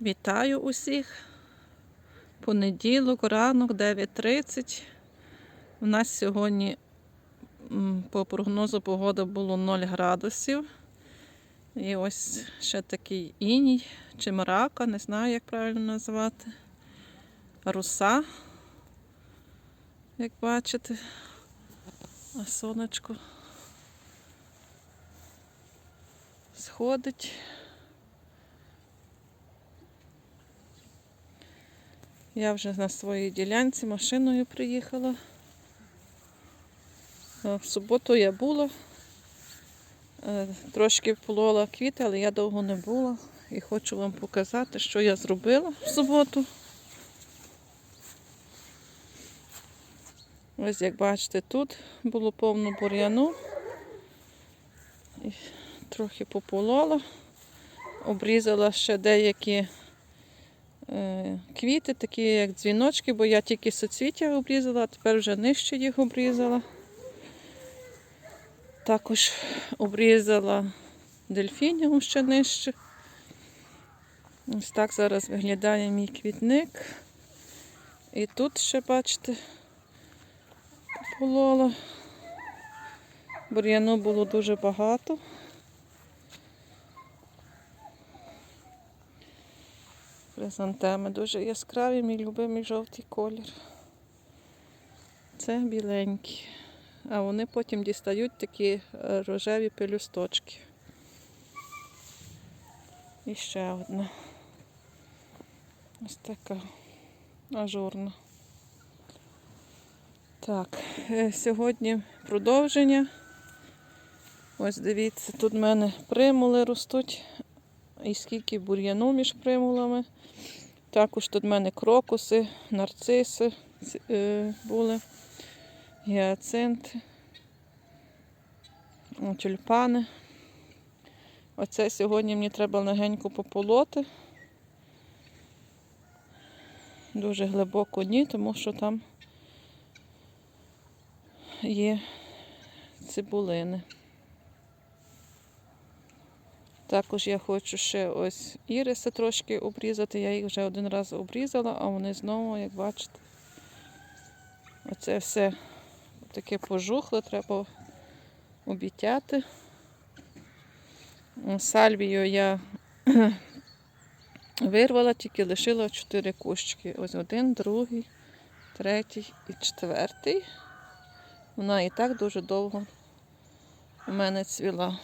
Вітаю усіх. Понеділок, ранок, 9.30. У нас сьогодні по прогнозу погода було 0 градусів. І ось ще такий іній чи мрака, не знаю, як правильно називати. Руса, як бачите. А сонечко сходить. Я вже на своїй ділянці машиною приїхала. В суботу я була, е, трошки полола квіти, але я довго не була. І хочу вам показати, що я зробила в суботу. Ось як бачите, тут було повно бур'яну. Трохи пополола. Обрізала ще деякі квіти, такі як дзвіночки, бо я тільки соцвіття обрізала, а тепер вже нижче їх обрізала. Також обрізала дельфінів ще нижче. Ось так зараз виглядає мій квітник. І тут ще, бачите, полола. Бур'яну було дуже багато. Хризантеми дуже яскраві, мій любимий жовтий колір. Це біленькі. А вони потім дістають такі е, рожеві пелюсточки. І ще одна. Ось така ажурна. Так, е, сьогодні продовження. Ось дивіться, тут в мене примули ростуть. І скільки бур'яну між примулами. Також тут в мене крокуси, нарциси е, були, гіацинти, тюльпани. Оце сьогодні мені треба легенько пополоти. Дуже глибоко ні, тому що там є цибулини. Також я хочу ще ось іриси трошки обрізати. Я їх вже один раз обрізала, а вони знову, як бачите, оце все таке пожухле, треба обітяти. Сальвію я вирвала, тільки лишила чотири кущики. Ось один, другий, третій і четвертий. Вона і так дуже довго у мене цвіла.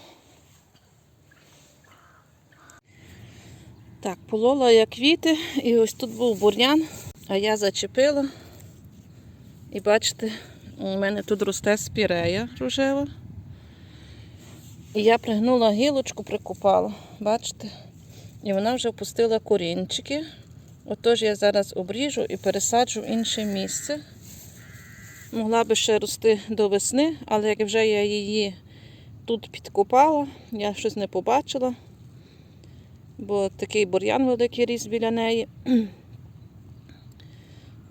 Так, полола я квіти, і ось тут був бур'ян, а я зачепила. І бачите, у мене тут росте спірея рожева. І я пригнула гілочку, прикопала, бачите? І вона вже опустила корінчики. Отож я зараз обріжу і пересаджу в інше місце. Могла би ще рости до весни, але як вже я її тут підкопала, я щось не побачила бо такий бур'ян великий ріс біля неї.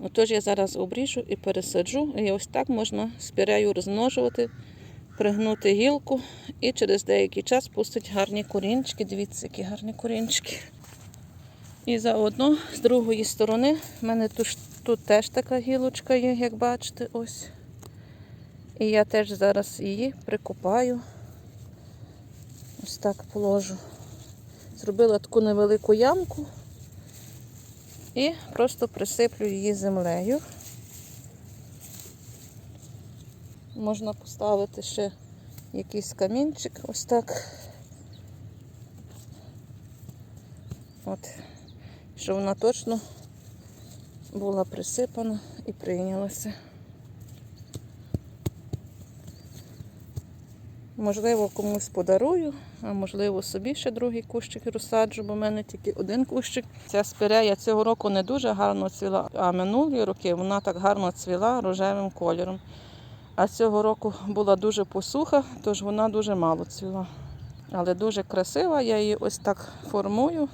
Отож я зараз обріжу і пересаджу. І ось так можна спірею розмножувати, пригнути гілку і через деякий час пустить гарні корінчики. Дивіться, які гарні корінчики. І заодно з другої сторони в мене тут, тут теж така гілочка є, як бачите, ось. І я теж зараз її прикопаю. Ось так положу. Зробила таку невелику ямку і просто присиплю її землею. Можна поставити ще якийсь камінчик, ось так. От, щоб вона точно була присипана і прийнялася. Можливо, комусь подарую, а можливо собі ще другий кущик розсаджу, бо в мене тільки один кущик. Ця спірея цього року не дуже гарно цвіла, а минулі роки вона так гарно цвіла рожевим кольором. А цього року була дуже посуха, тож вона дуже мало цвіла. Але дуже красива, я її ось так формую,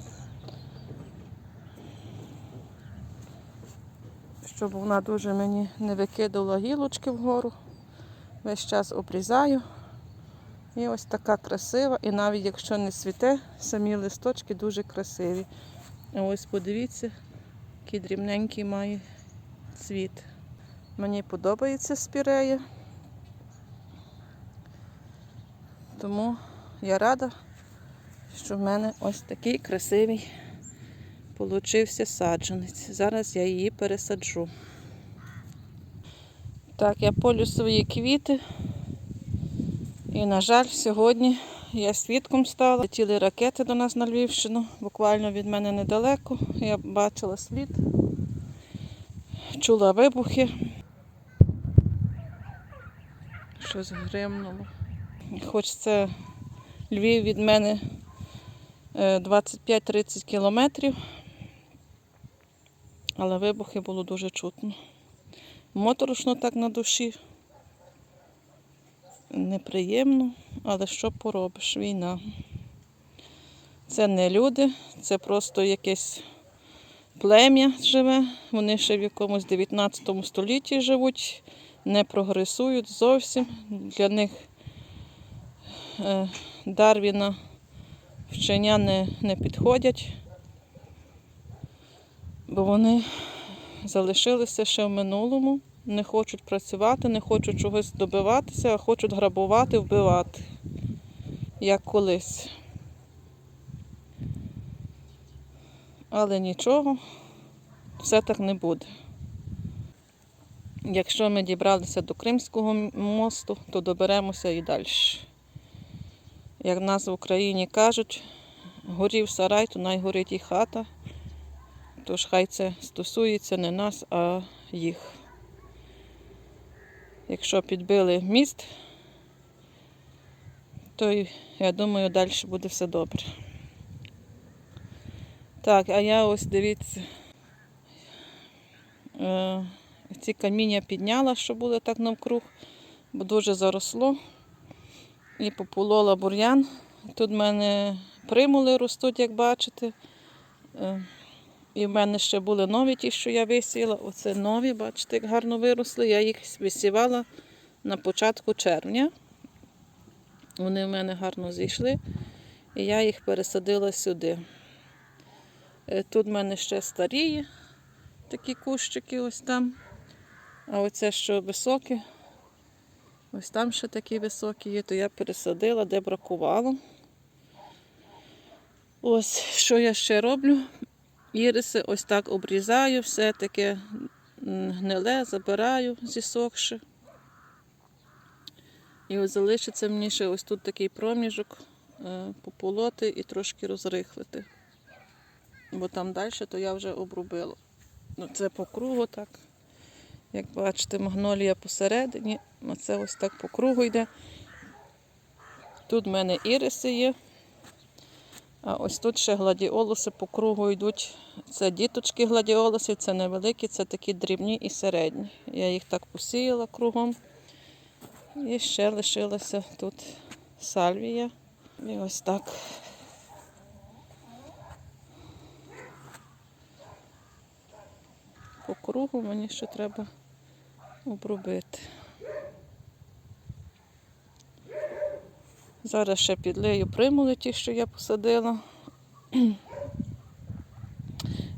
щоб вона дуже мені не викидала гілочки вгору. Весь час обрізаю. І ось така красива. І навіть якщо не цвіте, самі листочки дуже красиві. Ось подивіться, який дрібненький має цвіт. Мені подобається спірея. Тому я рада, що в мене ось такий красивий получився саджанець. Зараз я її пересаджу. Так, я полю свої квіти. І, на жаль, сьогодні я свідком стала. Летіли ракети до нас на Львівщину, буквально від мене недалеко. Я бачила слід, чула вибухи. Щось гримнуло. Хоч це Львів від мене е, 25-30 кілометрів, але вибухи було дуже чутно. Моторошно так на душі. Неприємно, але що поробиш? Війна. Це не люди, це просто якесь плем'я живе. Вони ще в якомусь 19 столітті живуть, не прогресують зовсім. Для них е, Дарвіна вчення не, не підходять, бо вони залишилися ще в минулому, не хочуть працювати, не хочуть чогось добиватися, а хочуть грабувати, вбивати, як колись. Але нічого, все так не буде. Якщо ми дібралися до Кримського мосту, то доберемося і далі. Як нас в Україні кажуть, горів сарай, то найгорить і хата. Тож хай це стосується не нас, а їх. Якщо підбили міст, то я думаю, далі буде все добре. Так, а я ось дивіться, е, ці каміння підняла, що були так навкруг, бо дуже заросло. І пополола бур'ян. Тут в мене примули ростуть, як бачите. І в мене ще були нові ті, що я висіяла. Оце нові, бачите, як гарно виросли. Я їх висівала на початку червня. Вони в мене гарно зійшли. І я їх пересадила сюди. Е, Тут в мене ще старі такі кущики ось там. А оце що високе, ось там ще такі високі є, то я пересадила, де бракувало. Ось що я ще роблю. Іриси ось так обрізаю, все таке гниле, забираю зісохши. І ось залишиться мені ще ось тут такий проміжок е, пополоти і трошки розрихлити. Бо там далі то я вже обрубила. Ну, це по кругу так. Як бачите, магнолія посередині, а це ось так по кругу йде. Тут в мене іриси є. А ось тут ще гладіолуси по кругу йдуть. Це діточки гладіолуси, це невеликі, це такі дрібні і середні. Я їх так посіяла кругом. І ще лишилася тут сальвія. І ось так. По кругу мені ще треба обробити. Зараз ще підлию примули ті, що я посадила.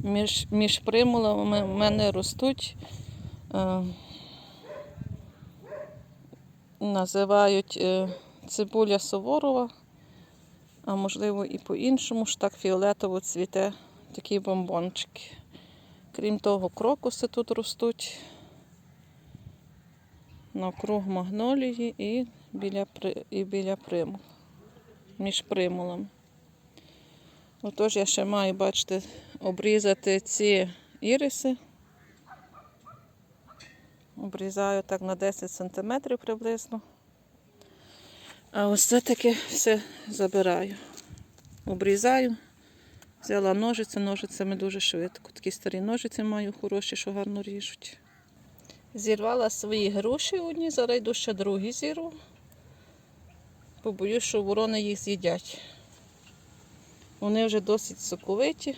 Між, між примулами в мене ростуть, е, називають е, цибуля Суворова, а можливо і по-іншому ж так фіолетово цвіте такі бомбончики. Крім того, крокуси тут ростуть навкруг магнолії і біля, і біля примул, між примулами. Отож, я ще маю, бачите, обрізати ці іриси. Обрізаю так на 10 см приблизно. А ось це таке все забираю. Обрізаю. Взяла ножиці, ножицями дуже швидко. Такі старі ножиці маю хороші, що гарно ріжуть. Зірвала свої груші одні, зараз йду ще другі зірву. Побоюсь, що ворони їх з'їдять. Вони вже досить соковиті.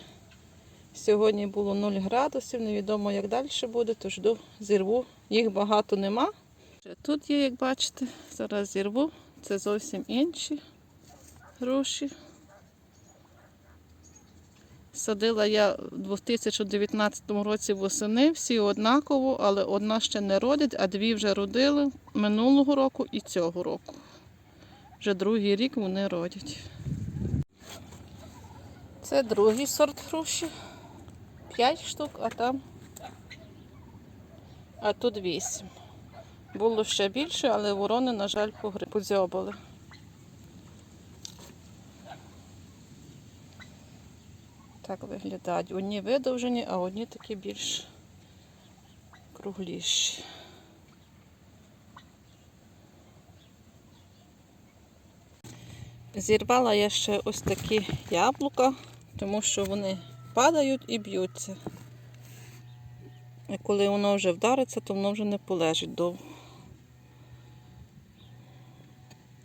Сьогодні було 0 градусів, невідомо як далі буде, то жду, зірву. Їх багато нема. Тут є, як бачите, зараз зірву. Це зовсім інші груші. Садила я в 2019 році восени, всі однаково, але одна ще не родить, а дві вже родили минулого року і цього року. Вже другий рік вони родять. Це другий сорт груші. П'ять штук, а там. А тут вісім. Було ще більше, але ворони, на жаль, погри- подзьобали. Так виглядають. Одні видовжені, а одні такі більш кругліші. Зірвала я ще ось такі яблука, тому що вони падають і б'ються. І коли воно вже вдариться, то воно вже не полежить довго.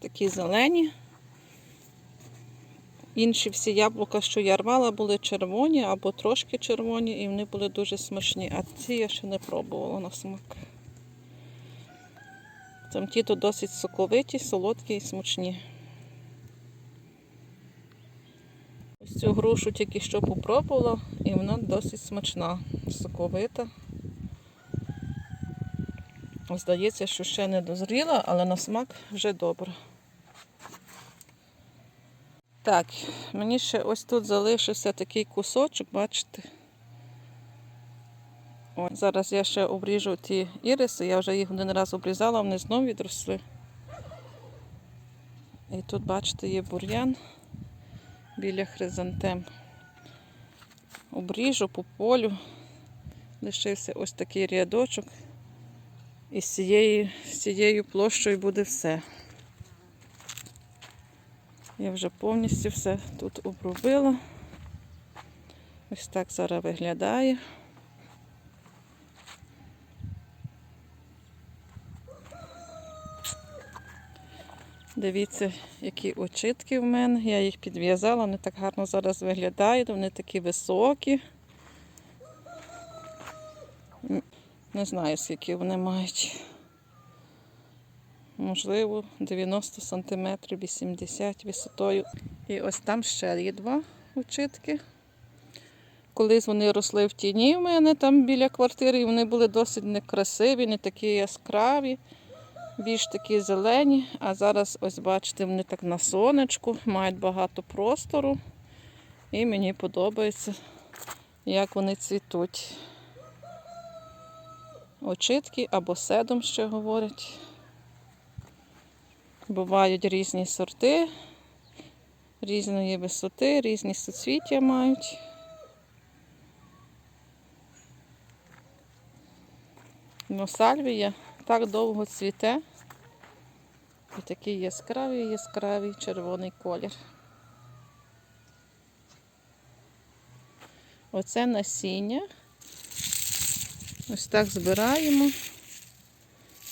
Такі зелені. Інші всі яблука, що я рвала, були червоні або трошки червоні, і вони були дуже смачні. А ці я ще не пробувала на смак. Там ті то досить соковиті, солодкі і смачні. Ось цю грушу тільки що попробувала, і вона досить смачна, соковита. Здається, що ще не дозріла, але на смак вже добре. Так, мені ще ось тут залишився такий кусочок, бачите? О, зараз я ще обріжу ті іриси, я вже їх один раз обрізала, вони знову відросли. І тут, бачите, є бур'ян біля хризантем. Обріжу по полю. Лишився ось такий рядочок. І з цією, з цією площею буде все. Я вже повністю все тут обробила. Ось так зараз виглядає. Дивіться, які очитки в мене. Я їх підв'язала, вони так гарно зараз виглядають, вони такі високі. Не знаю, скільки вони мають. Можливо, 90 см, 80 висотою. І ось там ще є два очитки. Колись вони росли в тіні в мене там біля квартири, і вони були досить некрасиві, не такі яскраві, більш такі зелені. А зараз, ось бачите, вони так на сонечку, мають багато простору. І мені подобається, як вони цвітуть. Очитки або седом ще говорять. Бувають різні сорти, різної висоти, різні суцвіття мають. Ну, сальвія так довго цвіте. І такий яскравий, яскравий червоний колір. Оце насіння. Ось так збираємо.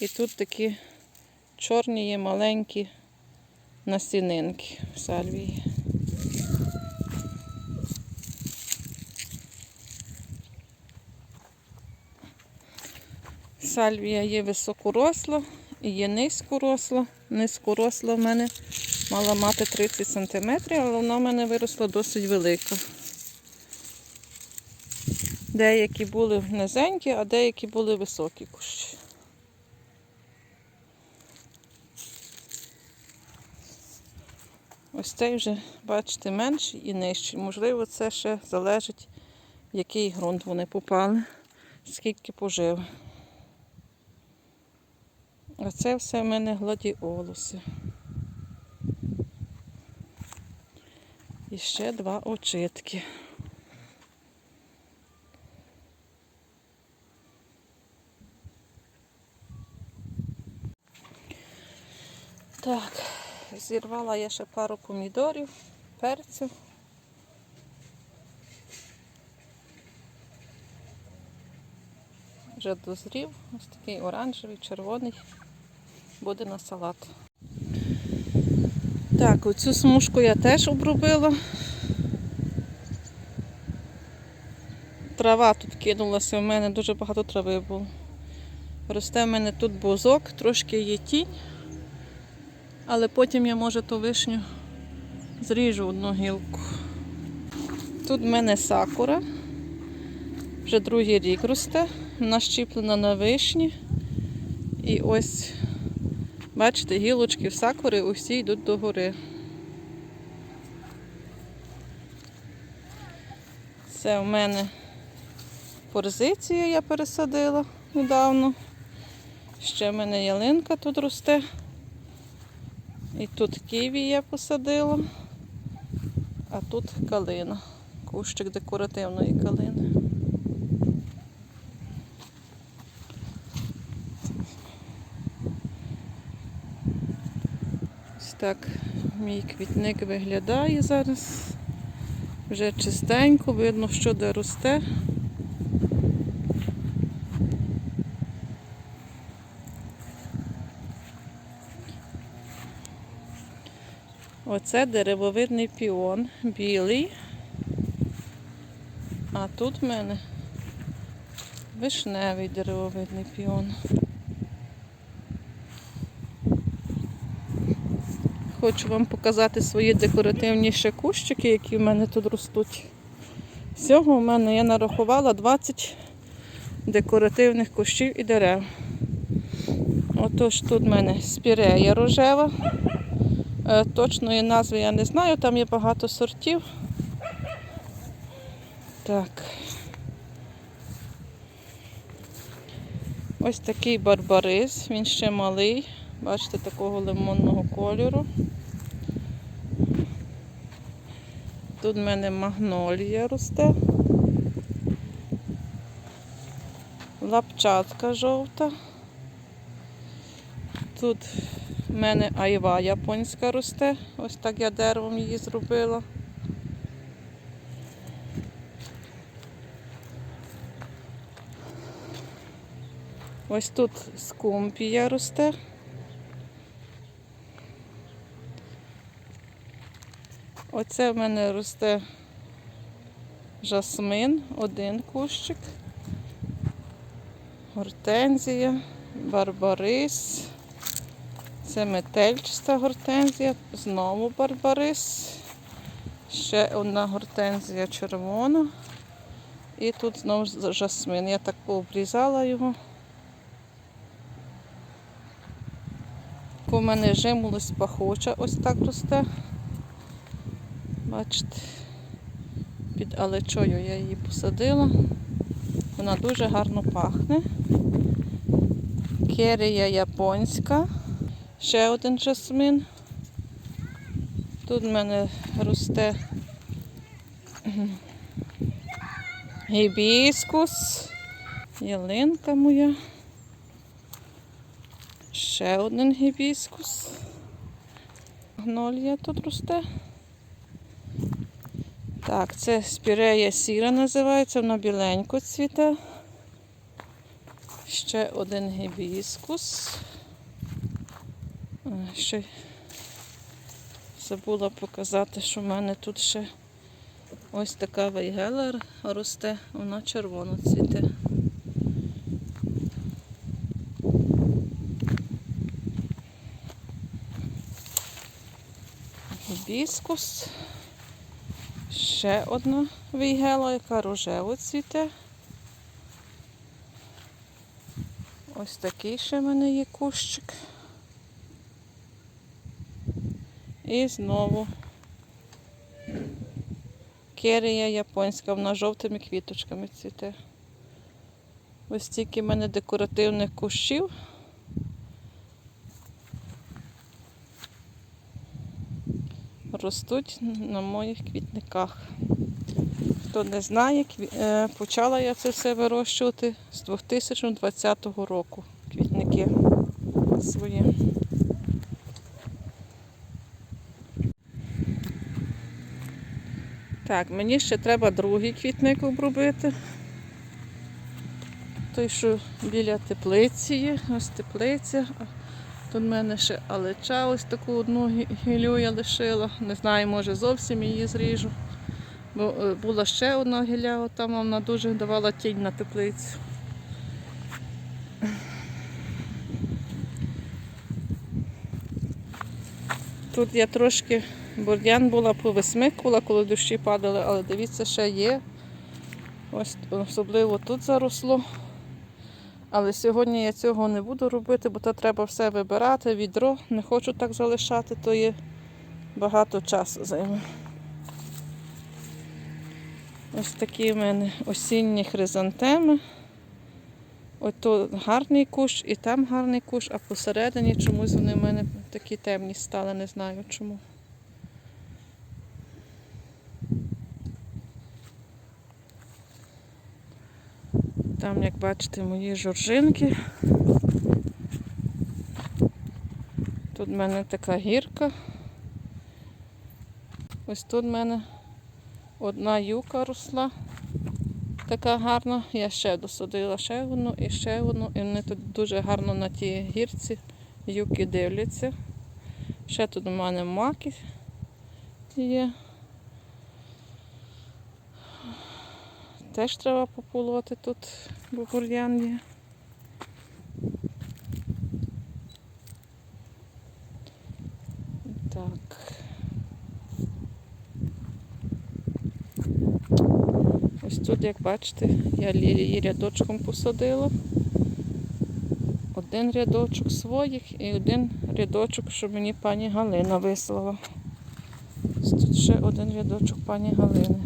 І тут такі чорні є маленькі насінинки в сальвії. Сальвія є високоросла і є низькоросла. Низькоросла в мене мала мати 30 см, але вона в мене виросла досить велика. Деякі були низенькі, а деякі були високі кущі. Ось цей вже, бачите, менший і нижчий. Можливо, це ще залежить, в який ґрунт вони попали, скільки пожив. А це все в мене гладіолуси. І ще два очитки. Так, зірвала я ще пару помідорів, перцю. Вже дозрів, ось такий оранжевий, червоний, буде на салат. Так, оцю смужку я теж обробила. Трава тут кинулася, у мене дуже багато трави було. Росте в мене тут бузок, трошки є тінь. Але потім я, може, ту вишню зріжу одну гілку. Тут в мене сакура. Вже другий рік росте. Вона щіплена на вишні. І ось, бачите, гілочки в сакури усі йдуть догори. Це в мене форзиція я пересадила недавно. Ще в мене ялинка тут росте. І тут ківі я посадила, а тут калина. Кущик декоративної калини. Ось так мій квітник виглядає зараз. Вже чистенько, видно, що де росте. Оце деревовидний піон, білий. А тут в мене вишневий деревовидний піон. Хочу вам показати свої декоративні ще кущики, які в мене тут ростуть. Всього в мене я нарахувала 20 декоративних кущів і дерев. Отож тут в мене спірея рожева. Е, Точної назви я не знаю, там є багато сортів. Так. Ось такий барбарис, він ще малий, бачите, такого лимонного кольору. Тут в мене магнолія росте. Лапчатка жовта. Тут в мене айва японська росте. Ось так я деревом її зробила. Ось тут скумпія росте. Оце в мене росте жасмин, один кущик, гортензія, барбарис. Це метельчаста гортензія, знову барбарис. Ще одна гортензія червона. І тут знову жасмин. Я так пообрізала його. У мене жимолость пахуча, ось так росте. Бачите, під алечою я її посадила. Вона дуже гарно пахне. Керія японська. Ще один жасмин. Тут в мене росте гібіскус, ялинка моя. Ще один гібіскус. Гнолія тут росте. Так, це спірея сіра називається, вона біленько цвіте. Ще один гібіскус. А, Ще забула показати, що в мене тут ще ось така вейгела росте, вона червоно цвіте. Гібіскус. Ще одна вейгела, яка рожево цвіте. Ось такий ще в мене є кущик. І знову керія японська, вона жовтими квіточками цвіте. Ось стільки в мене декоративних кущів. Ростуть на моїх квітниках. Хто не знає, е, почала я це все вирощувати з 2020 року. Квітники свої. Так, мені ще треба другий квітник обробити. Той, що біля теплиці є, ось теплиця. Тут в мене ще алеча, ось таку одну гі- гілю я лишила. Не знаю, може зовсім її зріжу. Бо е, була ще одна гілля, там вона дуже давала тінь на теплицю. Тут я трошки Бур'ян була повисмикувала, коли дощі падали, але дивіться, ще є. Ось особливо тут заросло. Але сьогодні я цього не буду робити, бо то треба все вибирати, відро. Не хочу так залишати, то є багато часу займе. Ось такі в мене осінні хризантеми. Ось то гарний кущ і там гарний кущ, а посередині чомусь вони в мене такі темні стали, не знаю чому. Там, як бачите, мої жоржинки. Тут в мене така гірка. Ось тут в мене одна юка росла. Така гарна. Я ще досадила ще одну і ще одну. І вони тут дуже гарно на тій гірці юки дивляться. Ще тут у мене маки є. Теж треба пополоти тут, бо бур'ян є. Так. Ось тут, як бачите, я лілії рядочком посадила. Один рядочок своїх і один рядочок, що мені пані Галина вислала. Ось тут ще один рядочок пані Галини.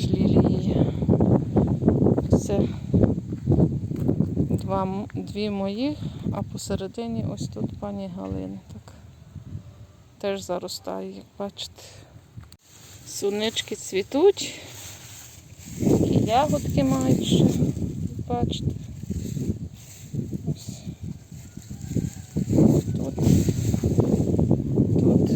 Теж лілії. Це два, дві моїх, а посередині ось тут пані Галини. Так. Теж заростає, як бачите. Сунички цвітуть. Такі ягодки мають ще, бачите. Ось. Тут. Тут.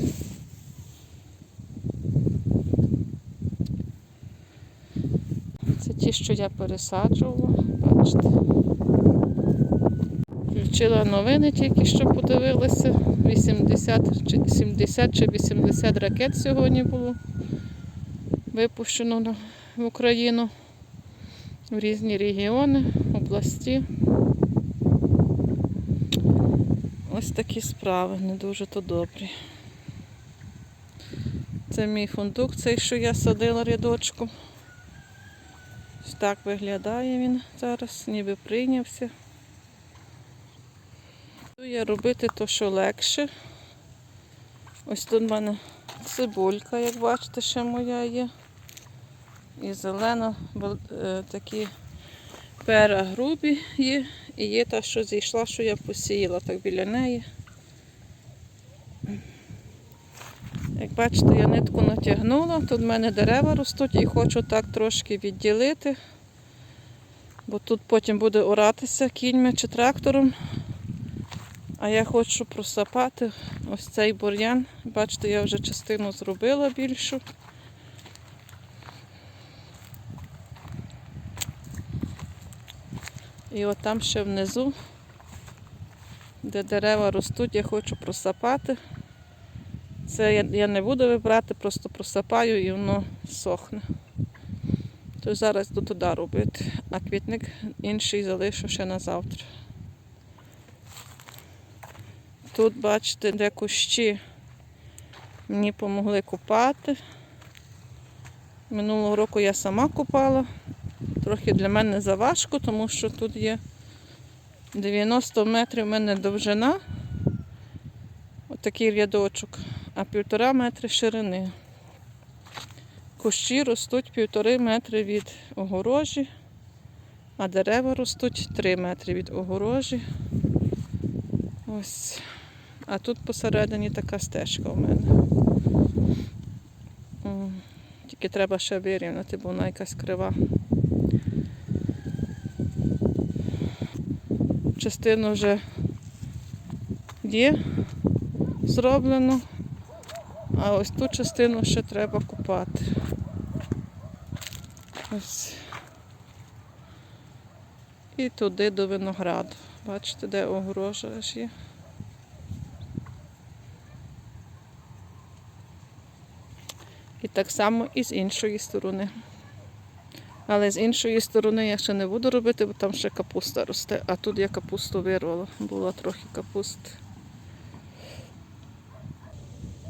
Це ті, що я пересаджувала, бачите. Включила новини, тільки що подивилася. 80 чи 70 чи 80 ракет сьогодні було випущено в Україну в різні регіони, області. Ось такі справи, не дуже то добрі. Це мій фундук, цей, що я садила рядочком. Ось так виглядає він зараз, ніби прийнявся. Буду я робити то, що легше. Ось тут в мене цибулька, як бачите, ще моя є. І зелена, бо, е, такі пера грубі є. І є та, що зійшла, що я посіяла так біля неї. Як бачите, я нитку натягнула, тут в мене дерева ростуть і хочу так трошки відділити, бо тут потім буде оратися кіньми чи трактором. А я хочу просапати ось цей бур'ян. Бачите, я вже частину зробила більшу. І от там ще внизу, де дерева ростуть, я хочу просапати. Це я, я не буду вибрати, просто просапаю і воно сохне. То зараз йду туди робити, а квітник інший залишу ще на завтра. Тут, бачите, де кущі мені допомогли купати. Минулого року я сама купала. Трохи для мене заважко, тому що тут є 90 метрів в мене довжина. Отакий рядочок, а півтора метри ширини. Кущі ростуть півтори метри від огорожі, а дерева ростуть 3 метри від огорожі. Ось. А тут посередині така стежка у мене. Тільки треба ще вирівняти, бо вона якась крива. Частину вже є зроблено, а ось ту частину ще треба купати. Ось. І туди до винограду. Бачите, де огорожа аж є. І так само і з іншої сторони. Але з іншої сторони я ще не буду робити, бо там ще капуста росте. А тут я капусту вирвала. Було трохи капусти.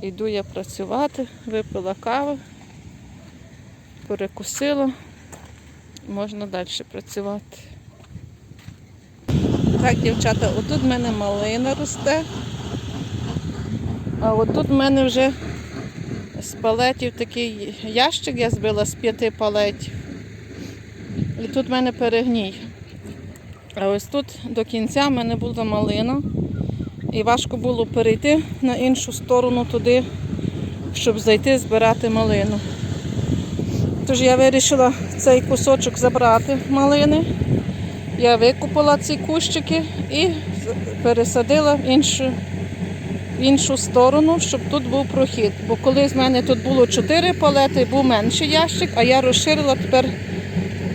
Йду я працювати, випила каву, перекусила, можна далі працювати. Так, дівчата, отут в мене малина росте, а отут в мене вже з палетів такий ящик я збила з п'яти палетів. І тут в мене перегній. А ось тут до кінця в мене була малина. І важко було перейти на іншу сторону туди, щоб зайти збирати малину. Тож я вирішила цей кусочок забрати малини. Я викупила ці кущики і пересадила в іншу, в іншу сторону, щоб тут був прохід. Бо колись в мене тут було 4 палети, був менший ящик, а я розширила тепер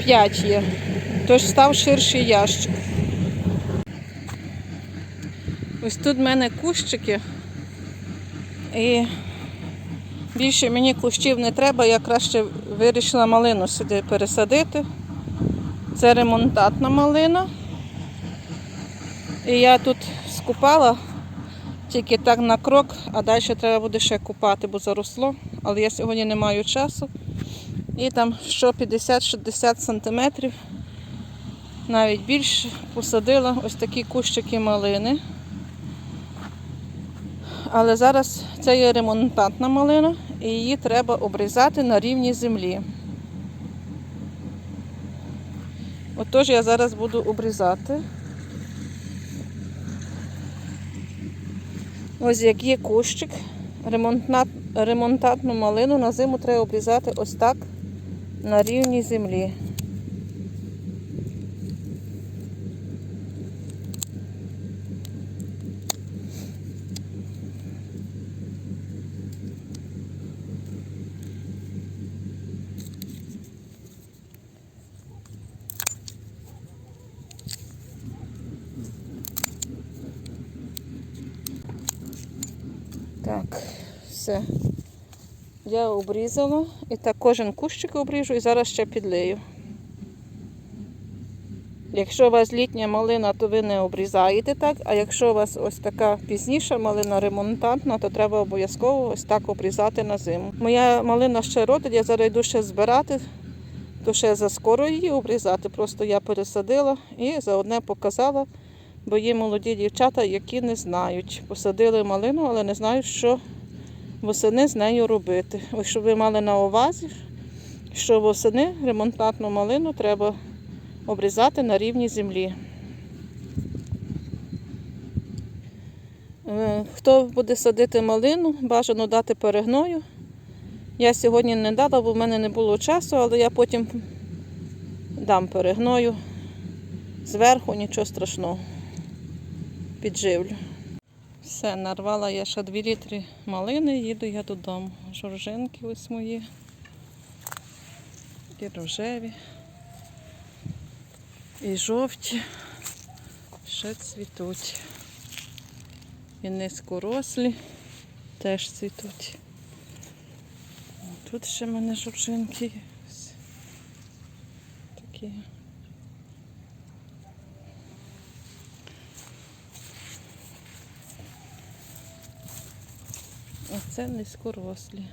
5 є. Тож став ширший ящик. Ось тут в мене кущики. І більше мені кущів не треба, я краще вирішила малину сюди пересадити. Це ремонтатна малина. І я тут скупала тільки так на крок, а далі треба буде ще купати, бо заросло. Але я сьогодні не маю часу. І там що 50-60 сантиметрів, навіть більше, посадила ось такі кущики малини. Але зараз це є ремонтантна малина і її треба обрізати на рівні землі. Отож я зараз буду обрізати. Ось як є кущик, ремонтантну малину на зиму треба обрізати ось так на рівні землі. Так, все. Я обрізала і так кожен кущик обріжу і зараз ще підлию. Якщо у вас літня малина, то ви не обрізаєте так, а якщо у вас ось така пізніша малина ремонтантна, то треба обов'язково ось так обрізати на зиму. Моя малина ще родить, я зараз йду ще збирати, то ще заскоро її обрізати. Просто я пересадила і заодне показала, бо є молоді дівчата, які не знають. Посадили малину, але не знають, що восени з нею робити. Ось щоб ви мали на увазі, що восени ремонтантну малину треба обрізати на рівні землі. Е, Хто буде садити малину, бажано дати перегною. Я сьогодні не дала, бо в мене не було часу, але я потім дам перегною зверху, нічого страшного. Підживлю. Все, нарвала я ще 2 літри малини, їду я додому. Жоржинки ось мої. І рожеві. І жовті. Ще цвітуть. І низькорослі теж цвітуть. Тут ще в мене жоржинки є. Такі. А це низькорослі.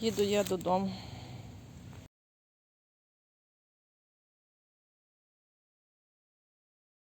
Їду я додому.